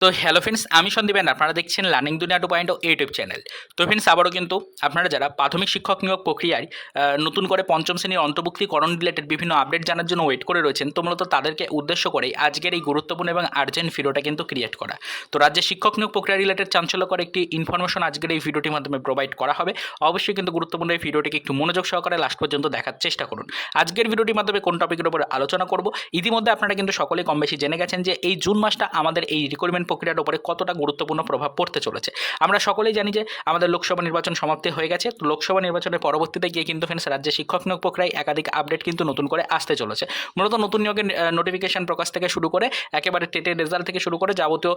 তো hello friends আমি সন্দীপেন আপনারা দেখছেন Learning Duniya two point YouTube channel তো ফ্রেন্ডস আবারও কিন্তু আপনারা যারা প্রাথমিক শিক্ষক নিয়োগ প্রক্রিয়ায় নতুন করে পঞ্চম শ্রেণির অন্তর্ভুক্তিকরণ রিলেটেড বিভিন্ন আপডেট জানার জন্য ওয়েট করে রয়েছেন, তো মূলত তাদেরকে উদ্দেশ্য করেই আজকের এই গুরুত্বপূর্ণ এবং আর্জেন্ট ভিডিওটা কিন্তু ক্রিয়েট করা। তো রাজ্যের শিক্ষক নিয়োগ প্রক্রিয়া রিলেটেড চাঞ্চল্যকর একটি ইনফরমেশন আজকের এই ভিডিওটির মাধ্যমে প্রোভাইড করা হবে। অবশ্যই কিন্তু গুরুত্বপূর্ণ এই ভিডিওটিকে একটু মনোযোগ সহকারে লাস্ট পর্যন্ত দেখার চেষ্টা করুন। আজকের ভিডিওটির মাধ্যমে কোন টপিকের উপরে আলোচনা করব, ইতিমধ্যে আপনারা কিন্তু সকলেই কম বেশি জেনে গেছেন যে এই জুন মাসটা আমাদের এই রিক্রুটমেন্ট প্রক্রিয়ার উপরে কতটা গুরুত্বপূর্ণ প্রভাব পড়তে চলেছে। আমরা সকলেই জানি যে আমাদের লোকসভা নির্বাচন সমাপ্তি হয়ে গেছে। তো লোকসভা নির্বাচনের পরবর্তীতে গিয়ে কিন্তু ফ্রেন্ডস রাজ্যে শিক্ষক নিয়োগ প্রক্রিয়ায় একাধিক আপডেট কিন্তু নতুন করে আসতে চলেছে। মূলত নতুন নিয়োগের নোটিফিকেশন প্রকাশ থেকে শুরু করে, একেবারে টেটের রেজাল্ট থেকে শুরু করে যাবতীয়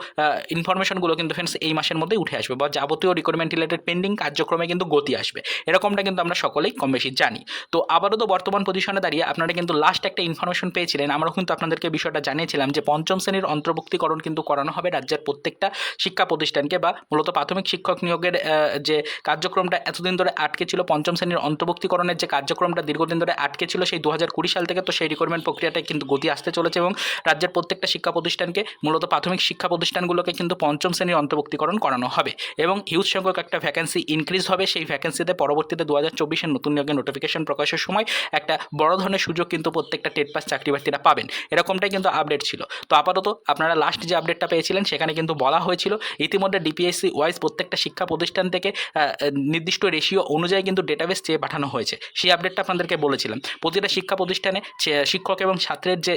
ইনফরমেশনগুলো কিন্তু ফ্রেন্ডস এই মাসের মধ্যেই উঠে আসবে বা যাবতীয় রিক্রুটমেন্ট রিলেটেড পেন্ডিং কার্যক্রমে কিন্তু গতি আসবে। এরকমটা কিন্তু আমরা সকলেই কম বেশি জানি। তো আবারও তো বর্তমান পজিশনে দাঁড়িয়ে আপনারা কিন্তু লাস্ট একটা ইনফরমেশন পেয়েছিলেন। আমরাও কিন্তু আপনাদেরকে বিষয়টা জানিয়েছিলাম যে পঞ্চম শ্রেণির অন্তর্ভুক্তিকরণ কিন্তু করানো হবে রাজ্যের প্রত্যেকটা শিক্ষা প্রতিষ্ঠানকে বা মূলত প্রাথমিক শিক্ষক নিয়োগের যে কার্যক্রমটা এতদিন ধরে আটকে ছিল, পঞ্চম শ্রেণির অন্তর্ভুক্তিকরণের যে কার্যক্রমটা দীর্ঘদিন ধরে আটকে ছিল, সেই দু হাজার কুড়ি সাল থেকে তো সেই রিক্রুটমেন্ট প্রক্রিয়াটায় কিন্তু গতি আসতে চলেছে এবং রাজ্যের প্রত্যেকটা শিক্ষা প্রতিষ্ঠানকে, মূলত প্রাথমিক শিক্ষা প্রতিষ্ঠানগুলোকে কিন্তু পঞ্চম শ্রেণির অন্তর্ভুক্তিকরণ করানো হবে এবং হিউজ সংখ্যক একটা ভ্যাকেন্সি ইনক্রিজ হবে। সেই ভ্যাকেন্সিতে পরবর্তীতে দু হাজার চব্বিশের নতুন নিয়োগের নোটিফিকেশন প্রকাশের সময় একটা বড় ধরনের সুযোগ কিন্তু প্রত্যেকটা টেট পাস চাকরি প্রার্থীরা পাবেন। এরকমটাই কিন্তু আপডেট ছিল। তো আপাতত আপনারা লাস্ট যে আপডেটটা পেয়েছিলেন সেখানে কিন্তু বলা হয়েছিল, ইতিমধ্যে ডিপিএসসি ওয়াইজ প্রত্যেকটা শিক্ষা প্রতিষ্ঠান থেকে নির্দিষ্ট রেশিও অনুযায়ী কিন্তু ডেটাবেস চেয়ে পাঠানো হয়েছে। সেই আপডেটটা আপনাদেরকে বলেছিলাম। প্রতিটা শিক্ষা প্রতিষ্ঠানে শিক্ষক এবং ছাত্রের যে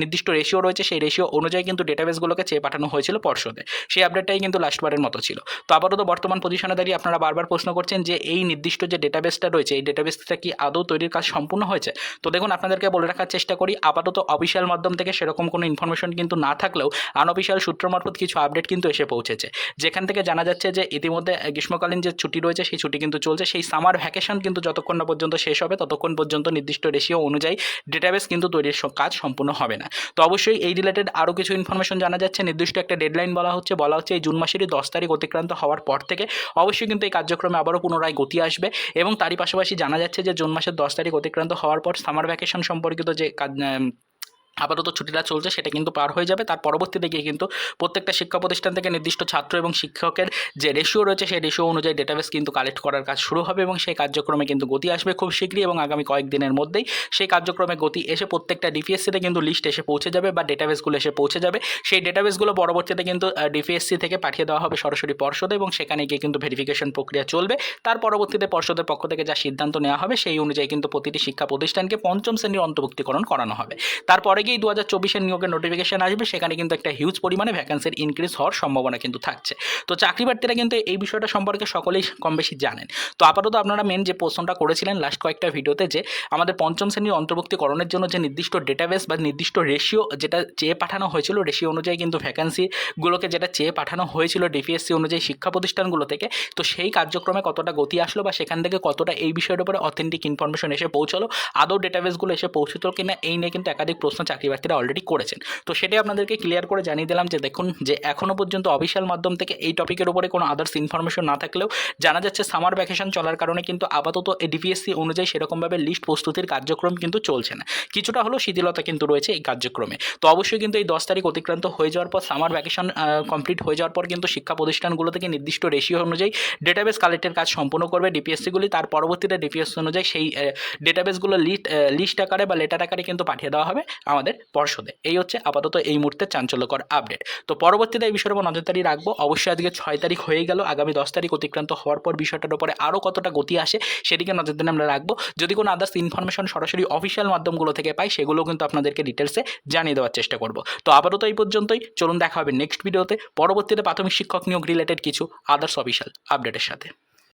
নির্দিষ্ট রেশিও রয়েছে, সেই রেশিও অনুযায়ী কিন্তু ডেটাবেসগুলোকে চেয়ে পাঠানো হয়েছিল পর্ষদে। সেই আপডেটটাই কিন্তু লাস্টবারের মতো ছিল। তো আপাতত বর্তমান পজিশনে দাঁড়িয়ে আপনারা বারবার প্রশ্ন করছেন যে, এই নির্দিষ্ট যে ডেটাবেসটা রয়েছে, এই ডেটাবেসটা কি আদৌ তৈরির কাজ সম্পূর্ণ হয়েছে? তো দেখুন, আপনাদেরকে বলে রাখার চেষ্টা করি, আপাতত অফিসিয়াল মাধ্যম থেকে সেরকম কোনো ইনফরমেশন কিন্তু না থাকলেও আনঅফিসিয়াল সূত্র মারফত কিছু আপডেট কিন্তু এসে পৌঁছেছে। যেখান থেকে জানা যাচ্ছে যে ইতিমধ্যে গ্রীষ্মকালীন যে ছুটি রয়েছে, সেই ছুটি কিন্তু চলছে। সেই সামার ভ্যাকেশন কিন্তু যতক্ষণ না পর্যন্ত শেষ হবে, ততক্ষণ পর্যন্ত নির্দিষ্ট রেশিও অনুযায়ী ডেটাবেস কিন্তু তৈরির কাজ সম্পূর্ণ হবে না। তো অবশ্যই এই রিলেটেড আরও কিছু ইনফরমেশন জানা যাচ্ছে। নির্দিষ্ট একটা ডেডলাইন বলা হচ্ছে। বলা হচ্ছে এই জুন মাসেরই দশ তারিখ অতিক্রান্ত হওয়ার পর থেকে অবশ্যই কিন্তু এই কার্যক্রমে আবারও পুনরায় গতি আসবে এবং তারই পাশাপাশি জানা যাচ্ছে যে জুন মাসের দশ তারিখ অতিক্রান্ত হওয়ার পর সামার ভ্যাকেশন সম্পর্কিত যে আপাতত ছুটিটা চলছে, সেটা কিন্তু পার হয়ে যাবে। তার পরবর্তীতে গিয়ে কিন্তু প্রত্যেকটা শিক্ষা প্রতিষ্ঠান থেকে নির্দিষ্ট ছাত্র এবং শিক্ষকের যে রেশিও রয়েছে, সেই রেশিও অনুযায়ী ডেটাবেস কিন্তু কালেক্ট করার কাজ শুরু হবে এবং সেই কার্যক্রমে কিন্তু গতি আসবে খুব শীঘ্রই এবং আগামী কয়েকদিনের মধ্যেই। সেই কার্যক্রমে গতি এসে প্রত্যেকটা ডিপিএসসিতে কিন্তু লিস্ট এসে পৌঁছে যাবে বা ডেটাবেসগুলো এসে পৌঁছে যাবে। সেই ডেটাবেসগুলো পরবর্তীতে কিন্তু ডিপিএসসি থেকে পাঠিয়ে দেওয়া হবে সরাসরি পর্ষদে এবং সেখানে গিয়ে কিন্তু ভেরিফিকেশন প্রক্রিয়া চলবে। তার পরবর্তীতে পর্ষদের পক্ষ থেকে যা সিদ্ধান্ত নেওয়া হবে, সেই অনুযায়ী কিন্তু প্রতিটি শিক্ষা প্রতিষ্ঠানকে পঞ্চম শ্রেণির অন্তর্ভুক্তিকরণ করানো হবে। তারপরে গিয়ে দু হাজার চব্বিশের নিয়োগের নোটিফিকেশন আসবে, সেখানে কিন্তু একটা হিউজ পরিমাণে ভ্যাকেন্সির ইনক্রিজ হওয়ার সম্ভাবনা কিন্তু থাকছে। তো চাকরি প্রার্থীরা কিন্তু এই বিষয়টা সম্পর্কে সকলেই কম বেশি জানেন। তো আপাতত আপনারা মেন যে প্রশ্নটা করেছিলেন লাস্ট কয়েকটা ভিডিওতে যে, আমাদের পঞ্চম শ্রেণির অন্তর্ভুক্তিকরণের জন্য যে নির্দিষ্ট ডেটাবেস বা নির্দিষ্ট রেশিও যেটা চেয়ে পাঠানো হয়েছিল রেশিও অনুযায়ী কিন্তু ভ্যাকেন্সিগুলোকে যেটা চেয়ে পাঠানো হয়েছিল ডিপিএসসি অনুযায়ী শিক্ষা প্রতিষ্ঠানগুলো থেকে, তো সেই কার্যক্রমে কতটা গতি আসলো বা সেখান থেকে কতটা এই বিষয়ের উপরে অথেন্টিক ইনফরমেশন এসে পৌঁছালো, আদৌ ডেটাবেসগুলো এসে পৌঁছতো কিনা, এই নিয়ে কিন্তু একাধিক প্রশ্ন চাকরি প্রার্থীরা অলরেডি করেছেন। তো সেটাই আপনাদেরকে ক্লিয়ার করে জানিয়ে দিলাম যে দেখুন, যে এখনও পর্যন্ত অফিসিয়াল মাধ্যম থেকে এই টপিকের উপরে কোনো আদার্স ইনফরমেশন না থাকলেও জানা যাচ্ছে সামার ভ্যাকেশন চলার কারণে কিন্তু আপাতত ডিপিএসসি অনুযায়ী সেরকমভাবে লিস্ট প্রস্তুতির কার্যক্রম কিন্তু চলছে না। কিছুটা হলেও শিথিলতা কিন্তু রয়েছে এই কার্যক্রমে। তো অবশ্যই কিন্তু এই দশ তারিখ অতিক্রান্ত হয়ে যাওয়ার পর সামার ভ্যাকেশন কমপ্লিট হয়ে যাওয়ার পর কিন্তু শিক্ষা প্রতিষ্ঠানগুলো থেকে নির্দিষ্ট রেশিও অনুযায়ী ডেটাবেস কালেক্টের কাজ সম্পূর্ণ করবে ডিপিএসসিগুলি তার পরবর্তীতে ডিপিএসসি অনুযায়ী সেই ডেটাবেসগুলো লিস্ট লিস্ট আকারে বা লেটার আকারে কিন্তু পাঠিয়ে দেওয়া হবে। আমাদের পর্ষদে। এই হচ্ছে আপাতত এই মুহূর্তে চাঞ্চল্যকর আপডেট। তো পরবর্তীতে এই বিষয়ের উপর নজরদারি রাখব। অবশ্যই আজকে ছয় তারিখ হয়ে গেল। আগামী দশ তারিখ অতিক্রান্ত হওয়ার পর বিষয়টার উপরে আরও কতটা গতি আসে সেদিকে নজরদারি আমরা রাখব। যদি কোনো আদার্স ইনফরমেশন সরাসরি অফিসিয়াল মাধ্যমগুলো থেকে পাই, সেগুলো কিন্তু আপনাদেরকে ডিটেলসে জানিয়ে দেওয়ার চেষ্টা করব। তো আপাতত এই পর্যন্তই। চলুন দেখা হবে নেক্সট ভিডিওতে পরবর্তীতে প্রাথমিক শিক্ষক নিয়োগ রিলেটেড কিছু আদার্স অফিসিয়াল আপডেটের সাথে।